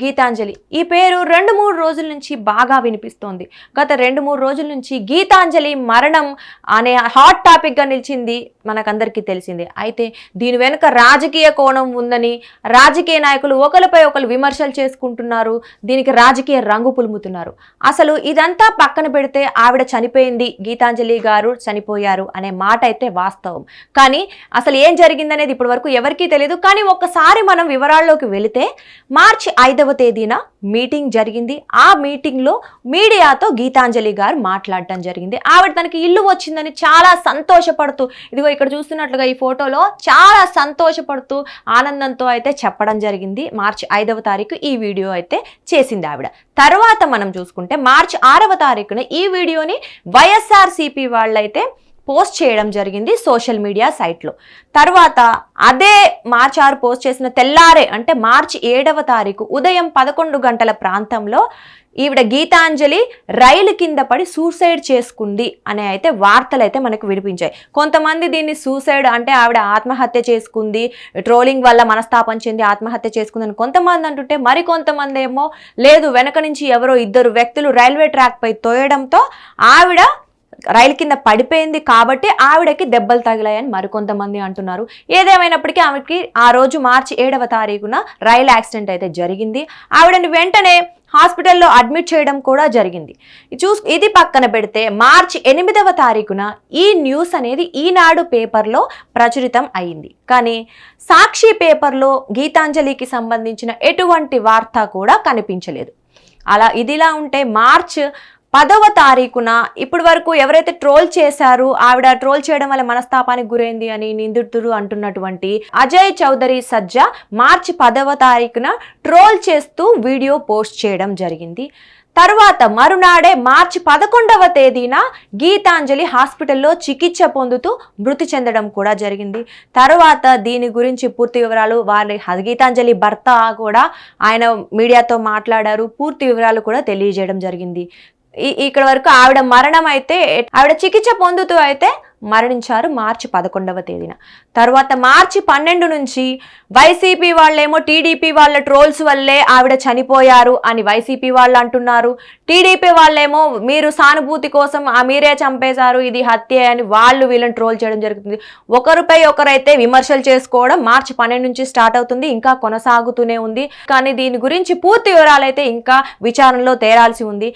గీతాంజలి. ఈ పేరు రెండు మూడు రోజుల నుంచి బాగా వినిపిస్తోంది. గత రెండు మూడు రోజుల నుంచి గీతాంజలి మరణం అనే హాట్ టాపిక్గా నిలిచింది మనకందరికీ తెలిసిందే. అయితే దీని వెనుక రాజకీయ కోణం ఉందని రాజకీయ నాయకులు ఒకరిపై ఒకరు విమర్శలు చేసుకుంటున్నారు దీనికి రాజకీయ రంగు పులుముతున్నారు. అసలు ఇదంతా పక్కన పెడితే ఆవిడ చనిపోయింది గీతాంజలి గారు చనిపోయారు అనే మాట అయితే వాస్తవం. కానీ అసలు ఏం జరిగిందనేది ఇప్పటి వరకు ఎవరికీ తెలియదు కానీ ఒక్కసారి మనం వివరాల్లోకి వెళితే మార్చి ఐదు ఐదవ తేదీన మీటింగ్ జరిగింది. ఆ మీటింగ్లో మీడియాతో గీతాంజలి గారు మాట్లాడటం జరిగింది. ఆవిడ తనకి ఇల్లు వచ్చిందని చాలా సంతోషపడుతూ ఇదిగో ఇక్కడ చూస్తున్నట్లుగా ఈ ఫోటోలో చాలా సంతోషపడుతూ ఆనందంతో అయితే చెప్పడం జరిగింది. మార్చి ఐదవ తారీఖు ఈ వీడియో అయితే చేసింది ఆవిడ. తర్వాత మనం చూసుకుంటే మార్చి ఆరవ తారీఖున ఈ వీడియోని వైఎస్ఆర్సీపీ వాళ్ళైతే పోస్ట్ చేయడం జరిగింది సోషల్ మీడియా సైట్లో. తర్వాత అదే మార్చి ఆరు పోస్ట్ చేసిన తెల్లారే అంటే మార్చి ఏడవ తారీఖు ఉదయం పదకొండు గంటల ప్రాంతంలో ఈవిడ గీతాంజలి రైలు కింద పడి సూసైడ్ చేసుకుంది అనే అయితే వార్తలు అయితే మనకు వినిపించాయి. కొంతమంది దీన్ని సూసైడ్ అంటే ఆవిడ ఆత్మహత్య చేసుకుంది ట్రోలింగ్ వల్ల మనస్తాపం చెంది ఆత్మహత్య చేసుకుందని కొంతమంది అంటుంటే మరి కొంతమంది ఏమో లేదు వెనక నుంచి ఎవరో ఇద్దరు వ్యక్తులు రైల్వే ట్రాక్ పై తోయడంతో ఆవిడ రైలు కింద పడిపోయింది కాబట్టి ఆవిడకి దెబ్బలు తగిలాయని మరికొంతమంది అంటున్నారు. ఏదేమైనప్పటికీ ఆమెకి ఆ రోజు మార్చి ఏడవ తారీఖున రైలు యాక్సిడెంట్ అయితే జరిగింది. ఆవిడని వెంటనే హాస్పిటల్లో అడ్మిట్ చేయడం కూడా జరిగింది. చూస్ ఇది పక్కన పెడితే మార్చి ఎనిమిదవ తారీఖున ఈ న్యూస్ అనేది ఈనాడు పేపర్లో ప్రచురితం అయింది. కానీ సాక్షి పేపర్లో గీతాంజలికి సంబంధించిన ఎటువంటి వార్త కూడా కనిపించలేదు. అలా ఇదిలా ఉంటే మార్చ్ పదవ తారీఖున ఇప్పటి వరకు ఎవరైతే ట్రోల్ చేశారు ఆవిడ ట్రోల్ చేయడం వల్ల మనస్తాపానికి గురైంది అని నిందితుడు అంటున్నటువంటి అజయ్ చౌదరి సజ్జా మార్చి పదవ తారీఖున ట్రోల్ చేస్తూ వీడియో పోస్ట్ చేయడం జరిగింది. తర్వాత మరునాడే మార్చి పదకొండవ తేదీన గీతాంజలి హాస్పిటల్లో చికిత్స పొందుతూ మృతి చెందడం కూడా జరిగింది. తర్వాత దీని గురించి పూర్తి వివరాలు వారి గీతాంజలి భర్త కూడా ఆయన మీడియాతో మాట్లాడారు. పూర్తి వివరాలు కూడా తెలియజేయడం జరిగింది. ఇక్కడ వరకు ఆవిడ మరణం అయితే ఆవిడ చికిత్స పొందుతూ అయితే మరణించారు మార్చి పదకొండవ తేదీన. తర్వాత మార్చి పన్నెండు నుంచి వైసీపీ వాళ్ళేమో టీడీపీ వాళ్ళ ట్రోల్స్ వల్లే ఆవిడ చనిపోయారు అని వైసీపీ వాళ్ళు అంటున్నారు. టీడీపీ వాళ్ళేమో మీరు సానుభూతి కోసం ఆ మీరే చంపేశారు ఇది హత్య అని వాళ్ళు వీళ్ళని ట్రోల్ చేయడం జరుగుతుంది. ఒకరిపై ఒకరైతే విమర్శలు చేసుకోవడం మార్చి పన్నెండు నుంచి స్టార్ట్ అవుతుంది ఇంకా కొనసాగుతూనే ఉంది. కానీ దీని గురించి పూర్తి వివరాలైతే ఇంకా విచారణలో తేరాల్సి ఉంది.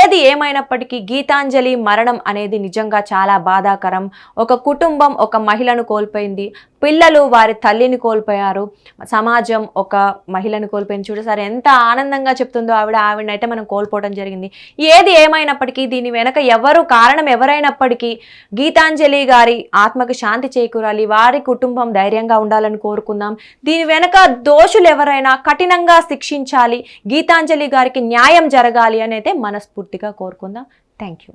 ఏది ఏమైనప్పటికీ గీతాంజలి మరణం అనేది నిజంగా చాలా బాధాకరం. ఒక కుటుంబం ఒక మహిళను కోల్పోయింది. పిల్లలు వారి తల్లిని కోల్పోయారు. సమాజం ఒక మహిళను కోల్పోయింది. చూడసారి ఎంత ఆనందంగా చెప్తుందో ఆవిడ ఆవిడనైతే మనం కోల్పోవడం జరిగింది. ఏది ఏమైనప్పటికీ దీని వెనక ఎవరు కారణం ఎవరైనప్పటికీ గీతాంజలి గారి ఆత్మకు శాంతి చేకూరాలి. వారి కుటుంబం ధైర్యంగా ఉండాలని కోరుకుందాం. దీని వెనక దోషులు ఎవరైనా కఠినంగా శిక్షించాలి. గీతాంజలి గారికి న్యాయం జరగాలి అని అయితే మనస్ఫూర్తిగా కోరుకుందాం. Thank you